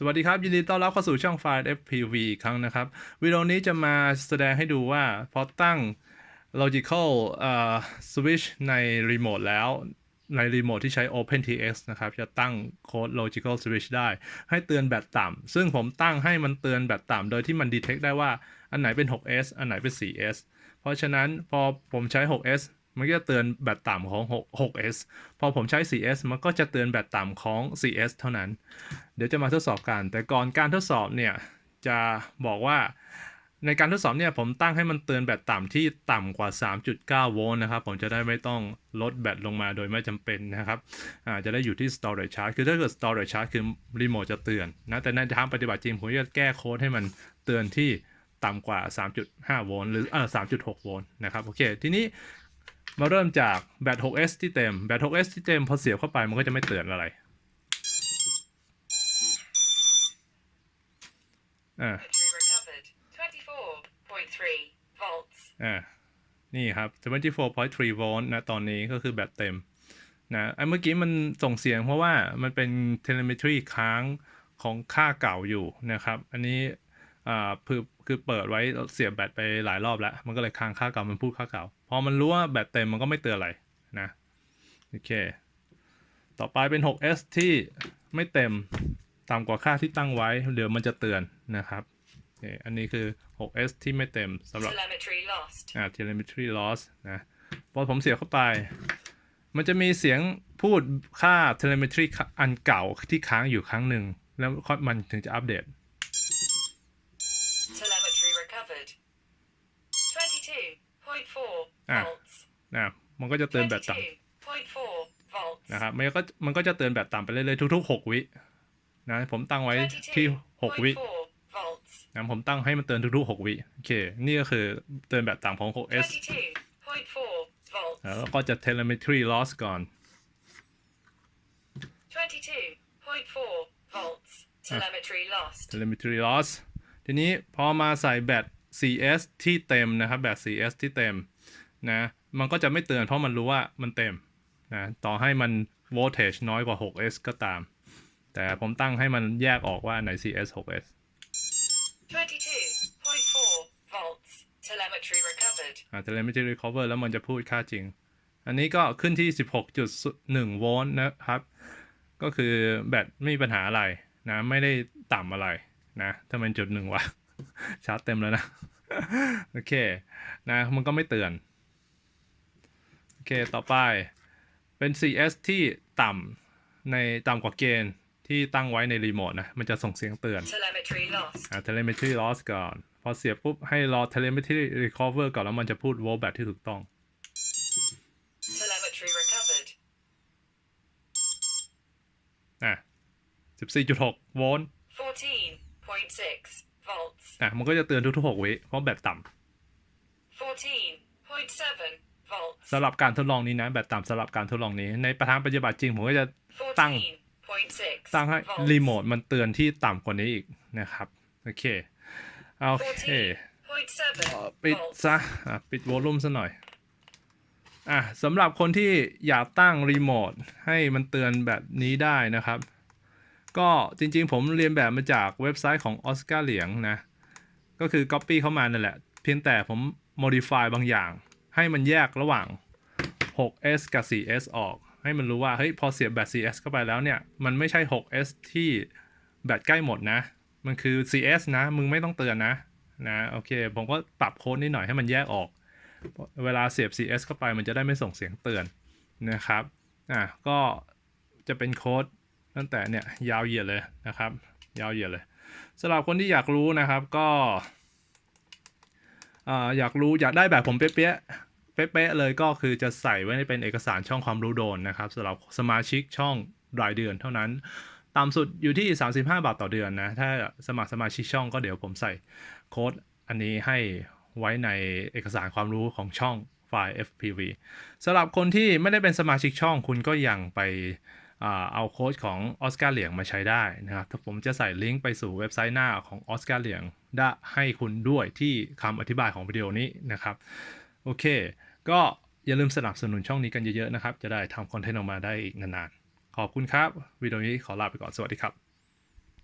สวัสดีครับ ยินดีต้อนรับเข้าสู่ช่องไฟล์ FPV อีกครั้งนะครับ วิดีโอนี้จะมาแสดงให้ดูว่า พอตั้ง logical เอ่อ switch ในรีโมทแล้วในรีโมทที่ใช้ OpenTX นะครับ จะตั้งโค้ด logical switch ได้ ให้เตือนแบตต่ำ ซึ่งผมตั้งให้มันเตือนแบตต่ำ โดยที่มัน detect ได้ว่าอันไหนเป็น 6S อันไหนเป็น 4S เพราะฉะนั้นพอผมใช้ 6S มันก็จะเตือนแบตต่ำของ6 6S พอผมใช้ 4S มันก็จะเตือนแบตต่ำของ 4S เท่านั้น เดี๋ยวจะมาทดสอบกัน แต่ก่อนการทดสอบเนี่ย จะบอกว่าในการทดสอบเนี่ยผมตั้งให้มันเตือนแบตต่ำที่ต่ำกว่า 3.9 โวลต์นะครับ ผมจะได้ไม่ต้องลดแบตลงมาโดยไม่จำเป็นนะครับอ่าจะได้อยู่ที่ storage charge คือถ้าเกิด storage charge คือรีโมทจะเตือนนะแต่ในทางปฏิบัติจริงผมจะแก้โค้ดให้มันเตือนที่ต่ำกว่า 3.5 โวลต์หรือเออ3.6 โวลต์นะครับ โอเค ทีนี้ มาเริ่มจากแบต 6S ที่เต็ม แบต 6S ที่เต็มพอเสียบเข้าไปมันก็จะไม่เตือนอะไรอ่า Battery recovered. 24.3 volts. อ่านี่ครับ74.3โวลต์นะตอนนี้ก็คือแบตเต็มนะไอ้เมื่อกี้มันส่งเสียงเพราะว่ามันเป็น telemetry ค้างของค่าเก่าอยู่นะครับ อันนี้ อ่าคือคือเปิดไว้เสียบแบตไปหลายรอบแล้ว มันก็เลยค้างค่าเก่ามันพูดค่าเก่า พอมันรู้ว่าแบตเต็มมันก็ไม่เตือนอะไรนะโอเค ต่อไปเป็น 6S ที่ไม่เต็มต่ำกว่าค่าที่ตั้งไว้ เดี๋ยวมันจะเตือนนะครับโอเคอันนี้คือ 6S ที่ไม่เต็มสำหรับ Telemetry lost. อ่า telemetry loss นะพอผมเสียบเข้าไป มันจะมีเสียงพูดค่า telemetry อันเก่าที่ค้างอยู่ครั้งหนึ่ง แล้วมันถึงจะอัปเดต Telemetry recovered. 22.4 Ah. volts. นะมันก็จะเตือนแบตต่ำนะครับมันก็มันก็จะเตือนแบตต่ำไปเรื่อยๆทุกๆ6วินะผมตั้งไว้ที่6วินะผมตั้งให้มันเตือนทุกๆ6วิโอเค นี่ก็คือเตือนแบตต่ำของ 6S แล้วก็จะ telemetry loss ก่อน22.4 volts. Telemetry lost. telemetry loss ทีนี้พอมาใส่แบต CS ที่เต็มนะครับแบต CS ที่เต็มนะมันก็จะไม่เตือนเพราะมันรู้ว่ามันเต็มนะต่อให้มัน voltage น้อยกว่า 6S ก็ตาม แต่ผมตั้งให้มันแยกออกว่าอันไหน CS 6S 22.4 volts. Telemetry recovered. อ่า telemetry recover แล้วมันจะพูดค่าจริง อันนี้ก็ขึ้นที่ 16.1 โวลต์นะครับ ก็คือแบตไม่มีปัญหาอะไรนะ ไม่ได้ต่ำอะไรนะถ้ามันจุดหนึ่งวะชาร์จเต็มแล้วนะ โอเค นะมันก็ไม่เตือน โอเค ต่อไปเป็น CS ที่ต่ำในต่ำกว่าเกณฑ์ที่ตั้งไว้ในรีโมทนะ มันจะส่งเสียงเตือน Telemetry lost. อ่า telemetry loss ก่อน พอเสียบปุ๊บ ให้รอ telemetry recover ก่อน แล้วมันจะพูด volt แบบที่ถูกต้อง Telemetry recovered. อะ14.6 โวลต์14.6 volts. อะมันก็จะเตือนทุกๆ6วิเพราะแบตต่14.7 volts. ำสำหรับการทดลองนี้นะ แบตต่ำสำหรับการทดลองนี้ ในประธานปฏิบัติจริงผมก็จะตั้ง14.6ตั้งให้ volts. รีโมทมันเตือนที่ต่ำกว่านี้อีกนะครับ โอเค โอเค14.7เอ่อปิด volts. ซะอะปิดวอลลุ่มซะหน่อยอะสำหรับคนที่อยากตั้งรีโมทให้มันเตือนแบบนี้ได้นะครับ ก็จริงๆ ผมเรียนแบบมาจากเว็บไซต์ของออสการ์เหลียงนะ ก็คือ Copy เข้ามานั่นแหละ เพียงแต่ผม modify บางอย่าง ให้มันแยกระหว่าง 6s กับ 4s ออก ให้มันรู้ว่า เฮ้ย พอเสียบแบต 4s เข้าไปแล้วเนี่ย มันไม่ใช่ 6s ที่แบตใกล้หมดนะ มันคือ 4s นะ มึงไม่ต้องเตือนนะ นะ โอเค ผมก็ปรับโค้ดนิดหน่อยให้มันแยกออก เวลาเสียบ CS เข้าไปมันจะได้ไม่ส่งเสียงเตือนนะครับ อะ ก็จะเป็นโค้ด ตั้งแต่เนี่ยยาวเหยียดเลยนะครับ ยาวเหยียดเลยสำหรับคนที่อยากรู้นะครับก็ออยากรู้อยากได้แบบผมเป๊ะๆเป๊ะๆเลยก็คือจะใส่ไว้ในเป็นเอกสารช่องความรู้โดนนะครับสำหรับสมาชิกช่องรายเดือนเท่านั้นต่ำสุดอยู่ที่ 35 บาทต่อเดือนนะ ถ้าสมัครสมาชิกช่องก็เดี๋ยวผมใส่โค้ดอันนี้ให้ไว้ในเอกสารความรู้ของช่องไฟล์ FPV สำหรับคนที่ไม่ได้เป็นสมาชิกช่องคุณก็ยังไป เอาโค้ดของออสการ์เหลียงมาใช้ได้นะครับถ้าผมจะใส่ลิงก์ไปสู่เว็บไซต์หน้าของออสการ์เหลียงได้ให้คุณด้วยที่คำอธิบายของวิดีโอนี้นะครับ โอเค ก็อย่าลืมสนับสนุนช่องนี้กันเยอะๆนะครับ จะได้ทำคอนเทนต์ออกมาได้อีกนานๆ ขอบคุณครับ วิดีโอนี้ขอลาไปก่อน สวัสดีครับ